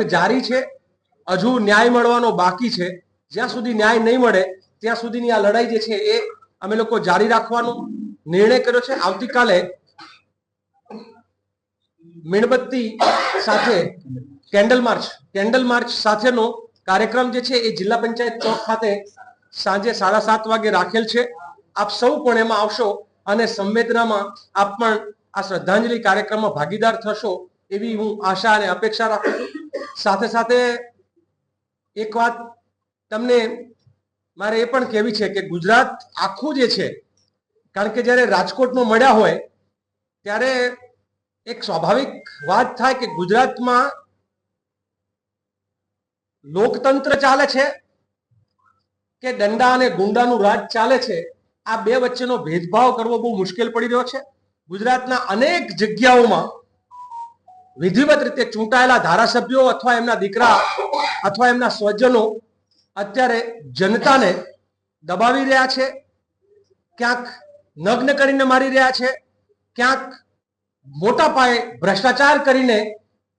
માત્ર જારી છે, હજુ ન્યાય મળવાનો બાકી છે. જ્યાં સુધી ન્યાય નહીં મળે, ત્યાં સુધીની આ લડાઈ જે છે એ અમે લોકો જારી રાખવાનો નિર્ણય કર્યો છે. આવતીકાલે મીણબત્તી સાથે કેન્ડલ માર્ચ કેન્ડલ માર્ચ સાથેનો કાર્યક્રમ જે છે એ જિલ્લા પંચાયત ચોક ખાતે સાંજે સાડા સાત વાગે રાખેલ છે. આપ સૌ પણ એમાં આવશો અને સંવેદનામાં આપ પણ આ શ્રદ્ધાંજલિ કાર્યક્રમમાં ભાગીદાર થશો એવી હું આશા અને અપેક્ષા રાખું છું. સાથે સાથે એક વાત તમને મારે એ પણ કહેવી છે કે ગુજરાત આખું જે છે, કારણ કે જ્યારે રાજકોટમાં મળ્યા હોય, ત્યારે એક સ્વાભાવિક વાત થાય કે ગુજરાતમાં લોકતંત્ર ચાલે છે કે દંડા અને ગુંડાનું રાજ ચાલે છે, આ બે વચ્ચેનો ભેદભાવ કરવો બહુ મુશ્કેલ પડી રહ્યો છે. ગુજરાતના અનેક જગ્યાઓમાં વિધિવત રીતે ચૂંટાયેલા ધારાસભ્યો અથવા એમના દીકરા અથવા એમના સ્વજનો અત્યારે જનતાને દબાવી રહ્યા છે, ક્યાંક નગ્ન કરીને મારી રહ્યા છે, ક્યાંક મોટા પાયે ભ્રષ્ટાચાર કરીને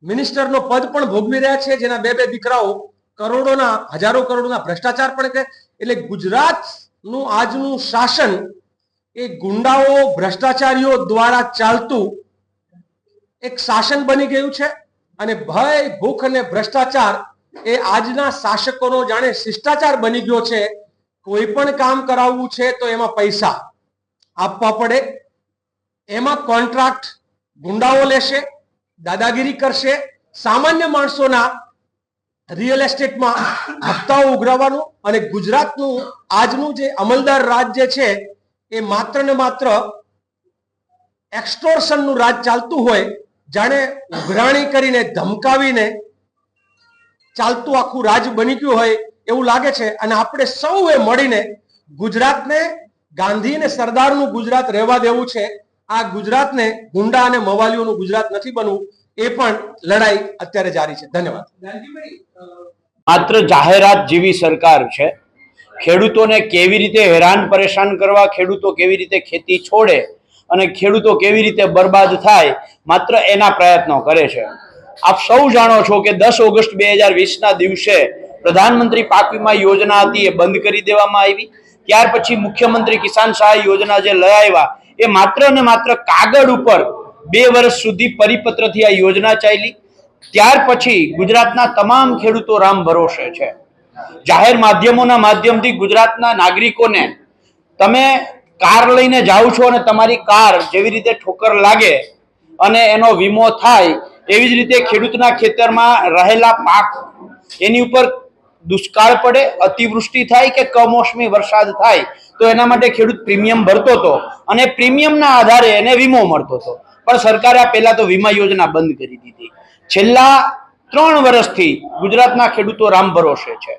મિનિસ્ટરનો પદ પણ ભોગવી રહ્યા છે, જેના બે બે દીકરાઓ કરોડોના, હજારો કરોડોના ભ્રષ્ટાચાર પણ કરે. એટલે ગુજરાતનું આજનું શાસન એ ગુંડાઓ, ભ્રષ્ટાચારીઓ દ્વારા ચાલતું એક શાસન બની ગયું છે અને ભય, ભૂખ અને ભ્રષ્ટાચાર એ આજના શાસકોનો જાણે શિષ્ટાચાર બની ગયો છે. કોઈ પણ કામ કરાવવું છે તો એમાં પૈસા આપવા પડે. એમાં કોન્ટ્રાક્ટ ગુંડાઓ લેશે, દાદાગીરી કરશે. સામાન્ય માણસોના રિયલ એસ્ટેટમાં હપ્તાઓ ઉઘરાવવાનું અને ગુજરાતનું આજનું જે અમલદાર રાજ જે છે એ માત્ર ને માત્ર એક્સટોર્શનનું રાજ ચાલતું હોય જાણે ઉઘરાણી કરીને ધમકાવીને ચાલતું આખું રાજ બની ગયું હોય એવું લાગે છે. અને આપણે સૌએ મળીને ગુજરાતને ગાંધી અને સરદારનું ગુજરાત રહેવા દેવું છે. આ ગુજરાતને ગુંડા અને મવાલીઓનું ગુજરાત નથી બનવું એ પણ લડાઈ અત્યારે જારી છે. ધન્યવાદ. માત્ર જાહેરાત જેવી સરકાર છે. ખેડૂતોને કેવી રીતે હેરાન પરેશાન કરવા ખેડૂતો કેવી રીતે ખેતી છોડે અને ખેડૂતો કેવી રીતે બરબાદ થાય, માત્ર એના પ્રયત્નો કરે છે. આપ સૌ જાણો છો કે દસ ઓગસ્ટ બે હજાર વીસના દિવસે પ્રધાનમંત્રી પાક વીમા યોજના હતી, એ બંધ કરી દેવામાં આવી. ત્યાર પછી મુખ્યમંત્રી કિસાન સહાય યોજના જે લઈ આવ્યા, એ માત્ર ને માત્ર કાગળ ઉપર બે વર્ષ સુધી પરિપત્રથી આ યોજના ચાલી. ત્યાર પછી ગુજરાતના તમામ ખેડૂતો રામ ભરોસે છે. જાહેર માધ્યમોના માધ્યમથી ગુજરાતના નાગરિકોને તમે કાર લઈને જાઓ છો અને તમારી કાર જેવી રીતે ઠોકર લાગે અને એનો વીમો થાય, એવી જ રીતે ખેડૂતના ખેતરમાં રહેલા પાક, એની ઉપર દુષ્કાળ પડે, અતિવૃષ્ટિ થાય કે કમોસમી વરસાદ થાય, તો એના માટે ખેડૂત પ્રીમિયમ ભરતો હતો અને પ્રીમિયમના આધારે એને વીમો મળતો હતો. પણ સરકારે આ પહેલા તો વીમા યોજના બંધ કરી દીધી. છેલ્લા ત્રણ વર્ષથી ગુજરાતના ખેડૂતો રામ ભરોસે છે.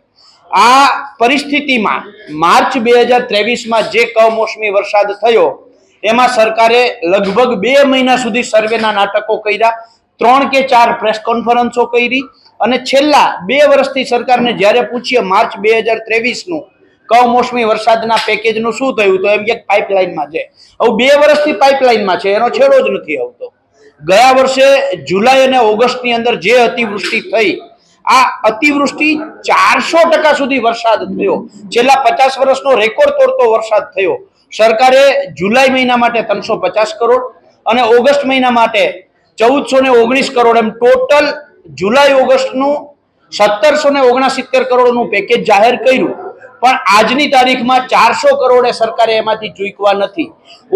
આ પરિસ્થિતિમાં માર્ચ બે હજાર ત્રેવીસમાં જે કમોસમી વરસાદ થયો, એમાં સરકારે લગભગ બે મહિના સુધી સર્વેના નાટકો કર્યા, ત્રણ કે ચાર પ્રેસ કોન્ફરન્સો કરી અને છેલ્લા બે વર્ષથી સરકારને જ્યારે પૂછીએ માર્ચ બે હજાર ત્રેવીસનું કમોસમી વરસાદના પેકેજનું શું થયું, તો એમ કે પાઇપલાઇનમાં છે. હવે બે વર્ષથી પાઇપલાઇનમાં છે, એનો છેડો જ નથી આવતો. ગયા વર્ષે જુલાઈ અને ઓગસ્ટની અંદર જે અતિવૃષ્ટિ થઈ આ અતિવૃષ્ટિ ચારસો ટકા સુધી વરસાદ થયો. છેલ્લા પચાસ વર્ષનો રેકોર્ડ તોડતો વરસાદ થયો. સરકારે જુલાઈ મહિના માટે ત્રણસો પચાસ કરોડ અને ઓગસ્ટ મહિના માટે ચૌદસો ને ઓગણીસ કરોડ એમ ટોટલ જુલાઈ ઓગસ્ટનું સત્તરસો ને ઓગણસિત્તેર કરોડનું પેકેજ જાહેર કર્યું. પણ આજની તારીખમાં ચારસો કરોડે સરકારે એમાંથી ચૂકવા નથી.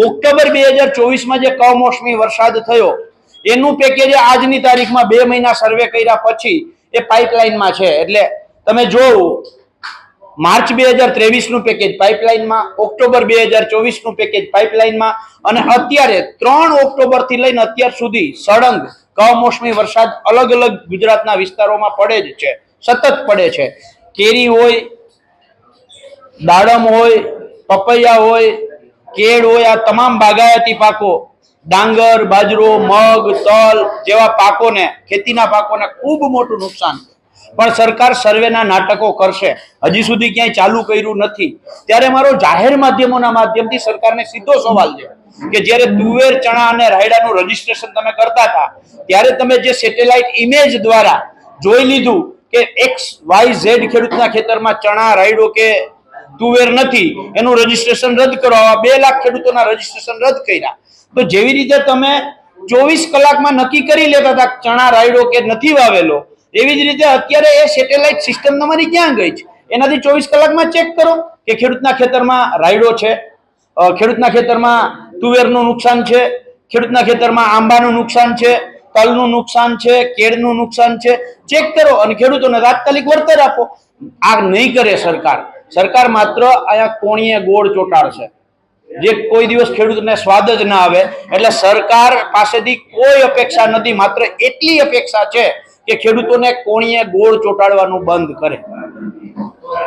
ઓક્ટોબર બે હજાર ચોવીસમાં જે કમોસમી વરસાદ થયો, એનું પેકેજ આજની તારીખમાં બે મહિના સર્વે કર્યા પછી એ પાઇપલાઇનમાં છે. એટલે તમે જોવું, માર્ચ બે હજાર ત્રેવીસનું પેકેજ પાઇપલાઇનમાં, ઓક્ટોબર બે હજાર ચોવીસનું પેકેજ પાઇપલાઇનમાં, અને અત્યારે ત્રણ ઓક્ટોબરથી લઈને અત્યાર સુધી સળંગ, કમોસમી વરસાદ અલગ અલગ ગુજરાતના વિસ્તારોમાં પડે જ છે, સતત પડે છે. કેરી હોય, દાડમ હોય, પપૈયા હોય, કેળ હોય, આ તમામ બાગાયતી પાકો ડાંગર, બાજરો, મગ, તલ જેવા પાકોને, ખેતીના પાકોને ખૂબ મોટું નુકસાન છે. પણ સરકાર સર્વેના નાટકો કરશે. હજી સુધી ક્યાંય ચાલુ કર્યું નથી. ત્યારે મારો જાહેર માધ્યમોના માધ્યમથી સરકારને સીધો સવાલ છે કે જ્યારે તુવેર, ચણા અને રાયડાનું રજીસ્ટ્રેશન તમે કરતા હતા, ત્યારે તમે જે સેટેલાઇટ ઇમેજ દ્વારા જોઈ લીધું કે એક્સ, વાય, ઝેડ ખેડૂતના ખેતરમાં ચણા, રાયડો કે તુવેર નથી, એનું રજીસ્ટ્રેશન રદ કરો. આવા બે લાખ ખેડૂતોના રજીસ્ટ્રેશન રદ કર્યા. તો જેવી રીતે તમે ચોવીસ કલાકમાં નક્કી કરી લેતા હતા ચણા રાયડો કે નથી વાવેલો, એવી જ રીતે અત્યારે એ સેટેલાઇટ સિસ્ટમ તમારી ક્યાં ગઈ છે? એનાથી ચોવીસ કલાકમાં ચેક કરો કે ખેડૂતના ખેતરમાં રાયડો છે ખેડૂતના ખેતરમાં તુવેરનું નુકસાન છે, ખેડૂતના ખેતરમાં આંબાનું નુકસાન છે, તલનું નુકસાન છે, કેળનું નુકસાન છે. ચેક કરો અને ખેડૂતોને તાત્કાલિક વળતર આપો. આ નહીં કરે સરકાર. સરકાર માત્ર અહીંયા કોણીએ ગોળ ચોટાડશે. જે કોઈ દિવસ ખેડૂતને સ્વાદ જ ના આવે, એટલે સરકાર પાસેથી કોઈ અપેક્ષા નથી, માત્ર એટલી અપેક્ષા છે કે ખેડૂતોને કોણીએ ગોળ ચોટાડવાનું બંધ કરે.